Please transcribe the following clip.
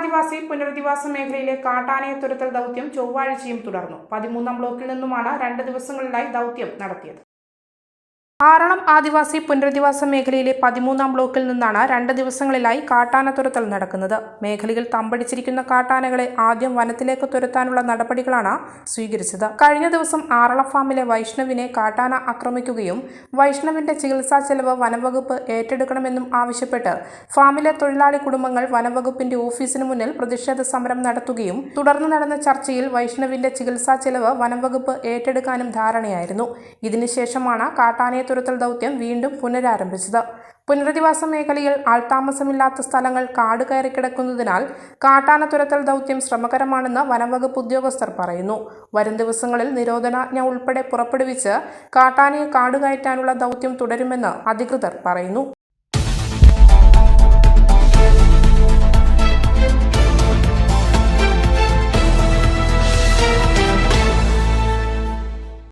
ആദിവാസി പുനരധിവാസ മേഖലയിലെ കാട്ടാനയെ തുരത്തൽ ദൗത്യം ചൊവ്വാഴ്ചയും തുടർന്നു. പതിമൂന്നാം ബ്ലോക്കിൽ നിന്നുമാണ് രണ്ട് ദിവസങ്ങളിലായി ദൗത്യം നടത്തിയത്. ആറളം ആദിവാസി പുനരധിവാസ മേഖലയിലെ പതിമൂന്നാം ബ്ലോക്കിൽ നിന്നാണ് രണ്ട് ദിവസങ്ങളിലായി കാട്ടാന തുരത്തൽ നടക്കുന്നത്. മേഖലയിൽ തമ്പടിച്ചിരിക്കുന്ന കാട്ടാനകളെ ആദ്യം വനത്തിലേക്ക് തുരത്താനുള്ള നടപടികളാണ് സ്വീകരിച്ചത്. കഴിഞ്ഞ ദിവസം ആറള ഫാമിലെ വൈഷ്ണവിനെ കാട്ടാന ആക്രമിക്കുകയും വൈഷ്ണവിന്റെ ചികിത്സാ ചെലവ് വനംവകുപ്പ് ഏറ്റെടുക്കണമെന്നും ആവശ്യപ്പെട്ട് ഫാമിലെ തൊഴിലാളി കുടുംബങ്ങൾ വനംവകുപ്പിന്റെ ഓഫീസിന് മുന്നിൽ പ്രതിഷേധ സമരം നടത്തുകയും തുടർന്ന് നടന്ന ചർച്ചയിൽ വൈഷ്ണവിന്റെ ചികിത്സാ ചെലവ് വനംവകുപ്പ് ഏറ്റെടുക്കാനും ധാരണയായിരുന്നു. ഇതിനുശേഷമാണ് കാട്ടാനയെ തുരത്തൽ ദൗത്യം വീണ്ടും പുനരാരംഭിച്ചത്. പുനരധിവാസ മേഖലയിൽ ആൾതാമസമില്ലാത്ത സ്ഥലങ്ങൾ കാട് കയറി കിടക്കുന്നതിനാൽ കാട്ടാന തുരത്തൽ ദൗത്യം ശ്രമകരമാണെന്ന് വനംവകുപ്പ് ഉദ്യോഗസ്ഥർ പറയുന്നു. വരും ദിവസങ്ങളിൽ നിരോധനാജ്ഞ ഉൾപ്പെടെ പുറപ്പെടുവിച്ച് കാട്ടാനയെ കാടുകയറ്റാനുള്ള ദൗത്യം തുടരുമെന്ന് അധികൃതർ പറയുന്നു.